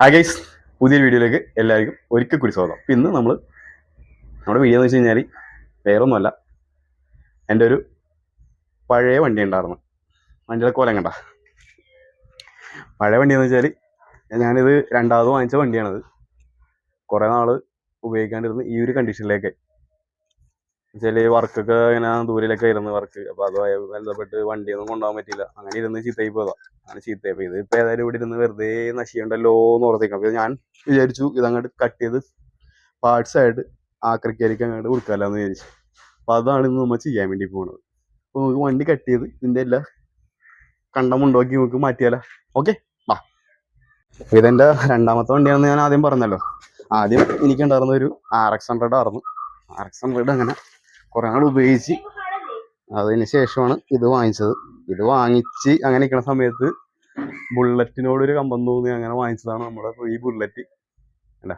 Hi പുതിയൊരു വീഡിയോയിലേക്ക് എല്ലാവർക്കും ഒരിക്കൽ കൂടി സ്വാഗതം. ഇന്ന് നമ്മൾ നമ്മുടെ വീഡിയോ എന്ന് വെച്ച് കഴിഞ്ഞാൽ വേറൊന്നുമല്ല എന്റെ ഒരു പഴയ വണ്ടി ഉണ്ടായിരുന്നു. വണ്ടിയുടെ കോലം കണ്ട? പഴയ വണ്ടി എന്ന് വെച്ചാൽ ഞാനിത് രണ്ടാമത് വാങ്ങിച്ച വണ്ടിയാണത്. കുറേ നാൾ ഉപയോഗിക്കാണ്ടിരുന്ന് ഈ ഒരു കണ്ടീഷനിലേക്ക് വെച്ചാൽ വർക്കൊക്കെ ഇങ്ങനെ ദൂരയിലൊക്കെ ആയിരുന്നു വർക്ക്. അപ്പോൾ അതുമായി ബന്ധപ്പെട്ട് വണ്ടിയൊന്നും കൊണ്ടുപോകാൻ പറ്റില്ല അങ്ങനെ ഇരുന്ന് ചീത്തയായി പോയതാ. അങ്ങനെ ചീത്തയായി പോയി. ഇതിപ്പോ ഏതായാലും ഇവിടെ ഇരുന്ന് വെറുതെ നശിയുണ്ടല്ലോ എന്ന് ഓർത്തേക്കാം അപ്പോൾ ഞാൻ വിചാരിച്ചു ഇതങ്ങോട്ട് കട്ട് ചെയ്ത് പാർട്സ് ആയിട്ട് ആക്രിക്കാരിക്ക് അങ്ങോട്ട് കൊടുക്കാമല്ലോ എന്ന് വിചാരിച്ചു. അപ്പോൾ അതാണ് ഇന്ന് നമ്മൾ ചെയ്യാൻ വേണ്ടി പോണത്. അപ്പോൾ നമുക്ക് വണ്ടി കട്ട് ചെയ്ത് ഇതിന്റെ എല്ലാ കണ്ടമുണ്ടാക്കി നമുക്ക് മാറ്റിയാലോ? ഓക്കെ വാ ഇതെന്റെ രണ്ടാമത്തെ വണ്ടിയാണെന്ന് ഞാൻ ആദ്യം പറഞ്ഞല്ലോ. ആദ്യം എനിക്കുണ്ടായിരുന്ന ഒരു ആർ എക്സ് ഹൺഡ്രഡ് ആയിരുന്നു. ആർ എക്സ് ഹൺഡ്രഡ് അങ്ങനെ കുറേ നാൾ ഉപയോഗിച്ച് അതിന് ശേഷമാണ് ഇത് വാങ്ങിച്ചത്. ഇത് വാങ്ങിച്ച് അങ്ങനെ നിൽക്കുന്ന സമയത്ത് ബുള്ളറ്റിനോട് ഒരു കമ്പം തോന്നി അങ്ങനെ വാങ്ങിച്ചതാണ് നമ്മുടെ ഈ ബുള്ളറ്റ്. അല്ല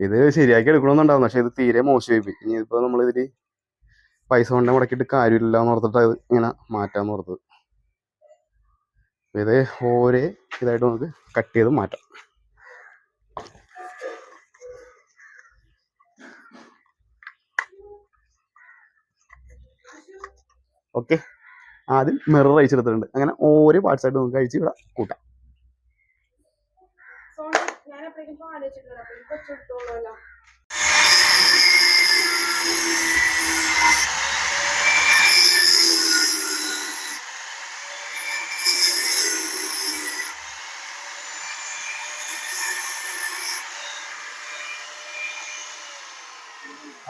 ഇത് ശരിയാക്കി എടുക്കണമെന്നുണ്ടാവും പക്ഷെ ഇത് തീരെ മോശമായി പോയി ഇനി ഇപ്പോൾ നമ്മൾ ഇതിൽ പൈസ കൊണ്ട് മുടക്കിയിട്ട് കാര്യമില്ല എന്ന് ഓർത്തിട്ട് ഇത് ഇങ്ങനെ മാറ്റാന്ന് ഓർത്തത്. ഇത് ഓരേ ഇതായിട്ട് നമുക്ക് കട്ട് ചെയ്ത് മാറ്റാം. ഓക്കെ ആദ്യം മിറർ അയച്ചെടുത്തിട്ടുണ്ട് അങ്ങനെ ഓരോ പാർട്സ് ആയിട്ട് നമുക്ക് അഴിച്ച് ഇവിടെ കൂട്ടാം.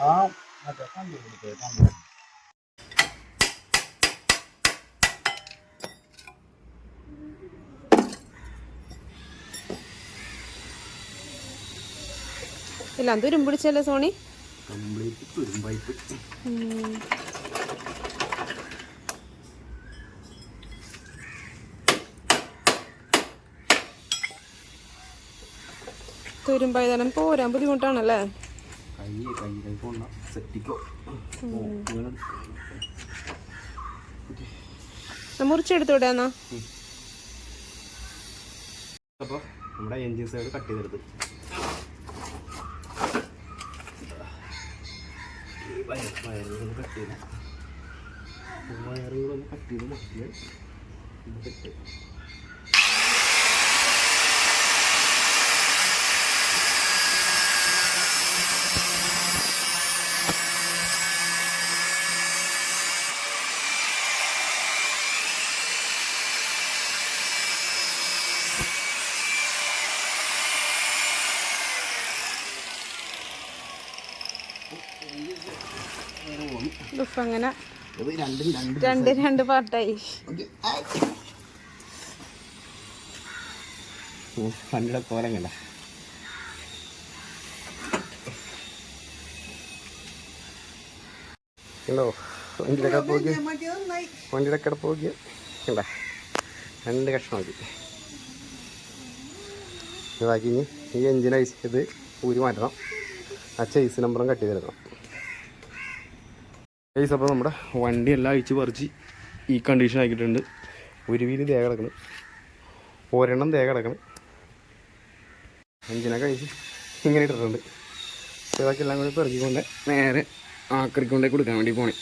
ആ ഞാൻ കണ്ടു മറ്റേ കണ്ടു ഇല്ല തുരും പിടിച്ചല്ലേ സോണി? തുരുമ്പായതാണ് പോരാൻ ബുദ്ധിമുട്ടാണല്ലേ? കൈ കൈ കൈ കൊണ്ട സെറ്റിക്കോ മുറിച്ചെടുത്തൂടെ എന്നാ അപ്പോൾ നമ്മുടെ എൻജിൻ സൈഡ് കട്ട് ചെയ്തെടുത്ത്. വയറുകളൊന്ന് കട്ട് ചെയ്യണം വയറുകളൊന്ന് കട്ട് ചെയ്ത് മുട്ടിയാൽ ഇത് സെറ്റ് അങ്ങനെ രണ്ടും രണ്ട് രണ്ട് രണ്ട് പാർട്ടായി വണ്ടിയുടെ കോലം കണ്ട കിടപ്പ് നോക്കി വണ്ടിയുടെ കിടപ്പ് നോക്കി കണ്ട രണ്ട് കഷ്ണമാക്കി ഇതാക്കി ഇനി. ഈ എഞ്ചിൻ ഐസ് ഇത് ഊരി മാറ്റണം. ആ ചേസ് നമ്പറും കട്ട് ചെയ്തെടുക്കണം ചേസ് അപ്പോൾ നമ്മുടെ വണ്ടി എല്ലാം അഴിച്ച് പറിച്ച് ഈ കണ്ടീഷൻ ആക്കിയിട്ടുണ്ട്. ഒരു വീൽ തേ കിടക്കണം. ഒരെണ്ണം തേ കിടക്കണം. അഞ്ചിനൊക്കെ അഴിച്ച് ഇങ്ങനെ ഇട്ടിട്ടുണ്ട്. ഇതൊക്കെ എല്ലാം കൂടി പെറുക്കിക്കൊണ്ട് നേരെ ആക്രിക്കൊണ്ടേ കൊടുക്കാൻ വേണ്ടി പോണേ.